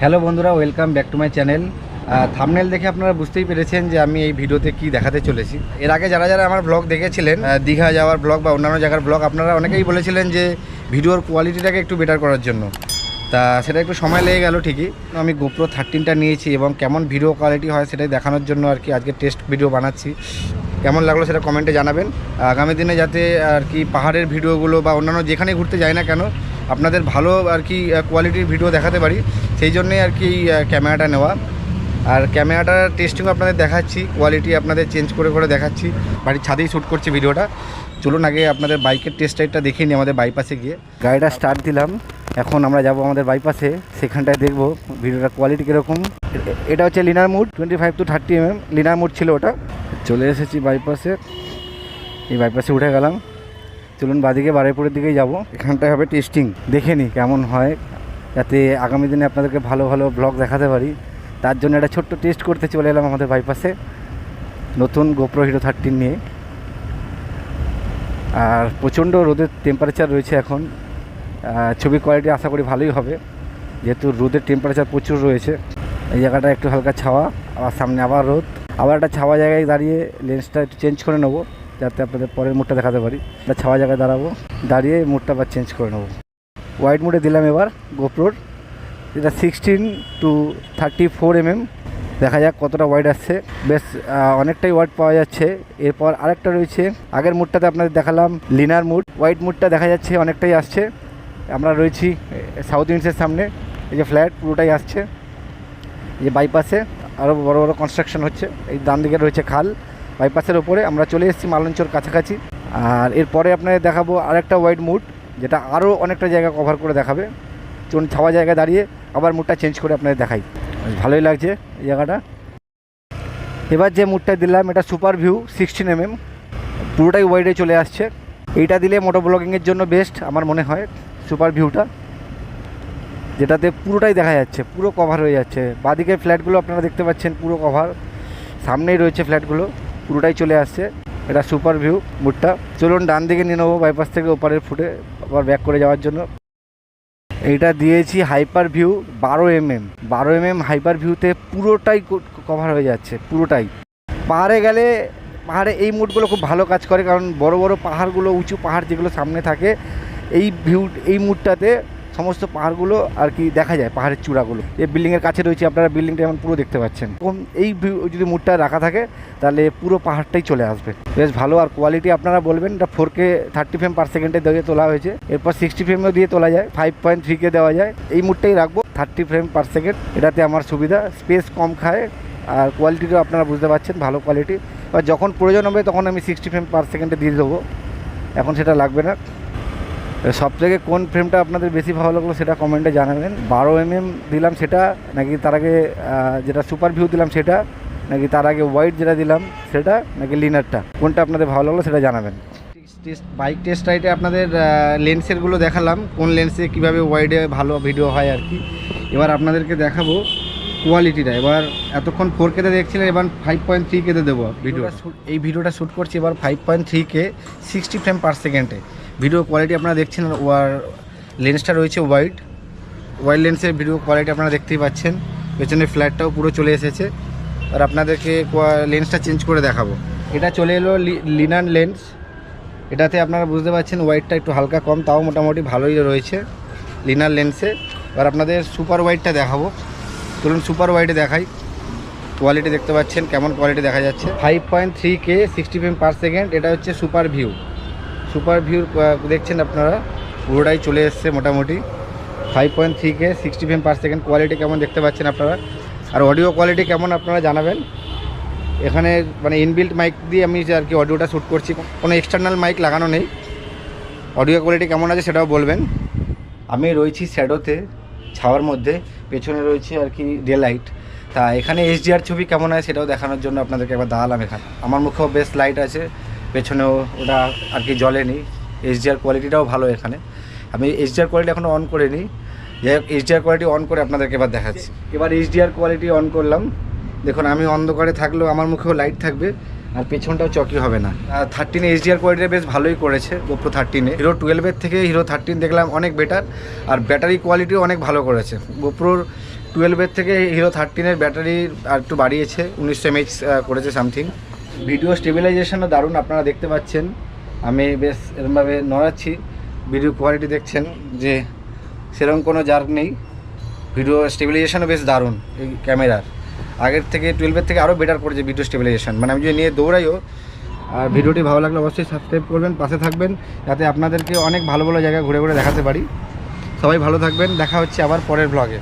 Hello বন্ধুরা welcome back to my channel thumbnail দেখে আপনারা বুঝতেই পেরেছেন যে আমি এই ভিডিওতে কি দেখাতে চলেছি। এর আগে যারা যারা আমার ব্লগ দেখেছিলেন দীঘা যাওয়ার ব্লগ বা অন্যান্য জায়গার ব্লগ আপনারা অনেকেই বলেছিলেন যে ভিডিওর কোয়ালিটিটাকে একটু বেটার করার জন্য। তা সেটা একটু সময় লেগে গেল ঠিকই। আমি গোপ্রো থার্টিনটা নিয়েছি এবং কেমন ভিডিও কোয়ালিটি হয় সেটাই দেখানোর জন্য আর কি আজকে টেস্ট ভিডিও বানাচ্ছি। কেমন লাগল সেটা কমেন্টে জানাবেন। আগামী দিনে যাতে আর কি পাহাড়ের ভিডিওগুলো বা অন্যান্য যেখানে ঘুরতে যাই না কেন, আপনাদের ভালো আর কি কোয়ালিটির ভিডিও দেখাতে পারি। সেই জন্যই আর কি ক্যামেরাটা নেওয়া। আর ক্যামেরাটার টেস্টিংও আপনাদের দেখাচ্ছি কোয়ালিটি আপনাদের চেঞ্জ করে করে দেখাচ্ছি। বাড়ির ছাদেই শ্যুট করছি ভিডিওটা চলুন আগে আপনাদের বাইকের টেস্ট রাইডটা দেখে নিই আমাদের বাইপাসে গিয়ে। গাড়িটা স্টার্ট দিলাম। এখন আমরা যাব আমাদের বাইপাসে সেখানটায় দেখব ভিডিওটার কোয়ালিটি কীরকম। এটা হচ্ছে linear mode twenty five to thirty M M linear mode ছিল ওটা। চলে এসেছি বাইপাসে এই বাইপাসে উঠে গেলাম। চলুন বাদিকে বারুইপুরের দিকেই যাব। এখানটায় হবে টেস্টিং দেখে নিই কেমন হয়। যাতে আগামী দিনে আপনাদেরকে ভালো ভালো ব্লগ দেখাতে পারি। তার জন্য একটা ছোট্ট টেস্ট করতে চলে এলাম আমাদের বাইপাসে নতুন গোপ্রো হিরো থার্টিন নিয়ে। আর প্রচণ্ড রোদের টেম্পারেচার রয়েছে এখন। ছবি কোয়ালিটি আশা করি ভালোই হবে। যেহেতু রোদের টেম্পারেচার প্রচুর রয়েছে। এই জায়গাটা একটু হালকা ছাওয়া, আবার সামনে আবার রোদ। আবার একটা ছাওয়া জায়গায় দাঁড়িয়ে লেন্সটা একটু চেঞ্জ করে নেব, যাতে আপনাদের পরের মুডটা দেখাতে পারি। একটা ছাওয়া জায়গায় দাঁড়াবো, দাঁড়িয়ে মুডটা আবার চেঞ্জ করে নেব। ওয়াইড মুডে দিলাম এবার গোপ্রোর এটা sixteen to thirty four M M দেখা যাক কতটা ওয়াইড আসছে। বেশ অনেকটাই ওয়াইড পাওয়া যাচ্ছে। এরপর আরেকটা রয়েছে, আগের মুডটাতে আপনাদের দেখালাম লিনার মুড হোয়াইট মুডটা দেখা যাচ্ছে অনেকটাই আসছে। আমরা রয়েছি সাউথ ইন্ডসের সামনে। এই যে ফ্ল্যাট পুরোটাই আসছে। এই যে বাইপাসে আরও বড় বড় কনস্ট্রাকশন হচ্ছে। এই ডান দিকে রয়েছে খাল। বাইপাসের ওপরে আমরা চলে এসেছি মালঞ্চর কাছাকাছি। আর এরপরে আপনাদের দেখাবো আরেকটা ওয়াইড মুড যেটা আরও অনেকটা জায়গা কভার করে দেখাবে। চুন ছাওয়া জায়গায় দাঁড়িয়ে আবার মুডটা চেঞ্জ করে আপনাদের দেখাই। ভালোই লাগছে এই জায়গাটা। এবার যে মুডটা দিলাম, এটা সুপার ভিউ সিক্সটিন এমএম পুরোটাই ওয়াইডে চলে আসছে। এইটা দিলে মোটো ব্লগিংয়ের জন্য বেস্ট আমার মনে হয় সুপার ভিউটা যেটাতে পুরোটাই দেখা যাচ্ছে, পুরো কভার হয়ে যাচ্ছে। বাদিকে ফ্ল্যাটগুলো আপনারা দেখতে পাচ্ছেন, পুরো কভার সামনেই রয়েছে ফ্ল্যাটগুলো পুরোটাই চলে আসছে। এটা সুপার ভিউ মুডটা। চলুন ডান দিকে নিয়ে নেব বাইপাস থেকে ওপারের ফুটে, আবার ব্যাক করে যাওয়ার জন্য। এইটা দিয়েছি হাইপার ভিউ বারো এম এম বারো এম এম হাইপার ভিউতে পুরোটাই কভার হয়ে যাচ্ছে, পুরোটাই। পাহাড়ে গেলে পাহাড়ে এই মুডগুলো খুব ভালো কাজ করে, কারণ বড় বড় পাহাড়গুলো, উঁচু পাহাড় যেগুলো সামনে থাকে, এই ভিউ এই মুডটাতে সমস্ত পাহাড়গুলো আর কি দেখা যায়, পাহাড়ের চূড়াগুলো। এই বিল্ডিংয়ের কাছে রয়েছে, আপনারা বিল্ডিংটা যেমন পুরো দেখতে পাচ্ছেন। কোন এই যদি মুডটা রাখা থাকে, তাহলে পুরো পাহাড়টাই চলে আসবে। বেশ ভালো, আর কোয়ালিটি আপনারা বলবেন, এটা four K thirty frame per সেকেন্ডে দিয়ে তোলা হয়েছে। এরপর সিক্সটি ফ্রেমেও দিয়ে তোলা যায় ফাইভ পয়েন্ট থ্রি কে দেওয়া যায়। এই মুডটাই রাখব থার্টি ফ্রেম পার সেকেন্ড এটাতে আমার সুবিধা। স্পেস কম খায়, আর কোয়ালিটিটাও আপনারা বুঝতে পারছেন, ভালো কোয়ালিটি আর যখন প্রয়োজন হবে, তখন আমি সিক্সটি ফ্রেম পার সেকেন্ডে দিয়ে দেবো। এখন সেটা লাগবে না। সব থেকে কোন ফ্রেমটা আপনাদের বেশি ভালো লাগল সেটা কমেন্টে জানাবেন। বারো এম এম দিলাম সেটা, নাকি তার আগে যেটা সুপার ভিউ দিলাম সেটা, নাকি তার আগে হোয়াইট যেটা দিলাম সেটা, নাকি লিনারটা কোনটা আপনাদের ভালো লাগল সেটা জানাবেন। বাইক টেস্ট রাইডে আপনাদের লেন্সেরগুলো দেখালাম, কোন লেন্সে কীভাবে ওয়াইডে ভালো ভিডিও হয় আর কি। এবার আপনাদেরকে দেখাবো কোয়ালিটিটা এবার এতক্ষণ ফোর কেতে দেখছিলেন, এবার ফাইভ পয়েন্ট থ্রি কেতে দেবো ভিডিও এই ভিডিওটা শ্যুট করছি এবার five point three K sixty frame per সেকেন্ডে ভিডিও কোয়ালিটি আপনারা দেখছেন ওয়ার লেন্সটা রয়েছে ওয়াইড ওয়াইড লেন্সের ভিডিও কোয়ালিটি আপনারা দেখতেই পাচ্ছেন। পেছনে ফ্ল্যাটটাও পুরো চলে এসেছে। আর আপনাদেরকে লেন্সটা চেঞ্জ করে দেখাবো। এটা চলে এলো লিনার লেন্স এটাতে আপনারা বুঝতে পারছেন ওয়াইডটা একটু হালকা কম, তাও মোটামুটি ভালোই রয়েছে লিনার লেন্সে এবার আপনাদের সুপার ওয়াইডটা দেখাবো। চলুন সুপার ওয়াইডে দেখাই। কোয়ালিটি দেখতে পাচ্ছেন, কেমন কোয়ালিটি দেখা যাচ্ছে। Five point three K sixty frame per second এটা হচ্ছে সুপার ভিউ। সুপার ভিউ দেখছেন আপনারা? পুরোটাই চলে এসছে মোটামুটি। Five point three K sixty frame per second quality কেমন দেখতে পাচ্ছেন আপনারা? আর অডিও কোয়ালিটি কেমন আপনারা জানাবেন? এখানে মানে ইনবিল্ট মাইক দিয়ে আমি যে আর কি অডিওটা শ্যুট করছি, কোনো এক্সটার্নাল মাইক লাগানো নেই। অডিও কোয়ালিটি কেমন আছে সেটাও বলবেন। আমি রয়েছি শ্যাডোতে ছাওয়ার মধ্যে, পেছনে রয়েছে আর কি ডে লাইট। তা এখানে এইচডিআর ছবি কেমন হয় সেটাও দেখানোর জন্য আপনাদেরকে একবার দাঁড়ালাম এখানে। আমার মুখেও বেশ লাইট আছে, পেছনেও ওটা আর কি জ্বলেনি এইচডিআর কোয়ালিটিটাও ভালো এখানে। আমি এইচডিআর কোয়ালিটি এখনও অন করিনি। যাই হোক এইচডিআর কোয়ালিটি অন করে আপনাদেরকে এবার দেখাচ্ছি। এবার এইচডিআর কোয়ালিটি অন করলাম। দেখুন, আমি অন্ধকারে থাকলেও আমার মুখেও লাইট থাকবে। আর পেছনটাও চকি হবে না। থার্টিনে এইচডিআর কোয়ালিটি বেশ ভালোই করেছে গোপ্রো থার্টিনে হিরো টুয়েলভের থেকে হিরো থার্টিন দেখলাম অনেক বেটার আর ব্যাটারি কোয়ালিটিও অনেক ভালো করেছে। গোপ্রোর টুয়েলভের থেকে হিরো থার্টিনের ব্যাটারি আর একটু বাড়িয়েছে, উনিশশো এমএইচ করেছে সামথিং ভিডিও স্টেবিলাইজেশনও দারুণ, আপনারা দেখতে পাচ্ছেন। আমি বেশ এরমভাবে নড়াচ্ছি। ভিডিও কোয়ালিটি দেখছেন যে সেরকম কোনো জার্ক নেই। ভিডিও স্টেবিলাইজেশনও বেশ দারুণ এই ক্যামেরার আগের থেকে টুয়েলভের থেকে আরও বেটার করেছে ভিডিও স্টেবিলাইজেশন মানে আমি যদি নিয়ে দৌড়াইও, আর ভিডিওটি ভালো লাগলে অবশ্যই সাবস্ক্রাইব করবেন, পাশে থাকবেন, যাতে আপনাদেরকে অনেক ভালো ভালো জায়গা ঘুরে ঘুরে দেখাতে পারি। সবাই ভালো থাকবেন, দেখা হচ্ছে আবার পরের ব্লগে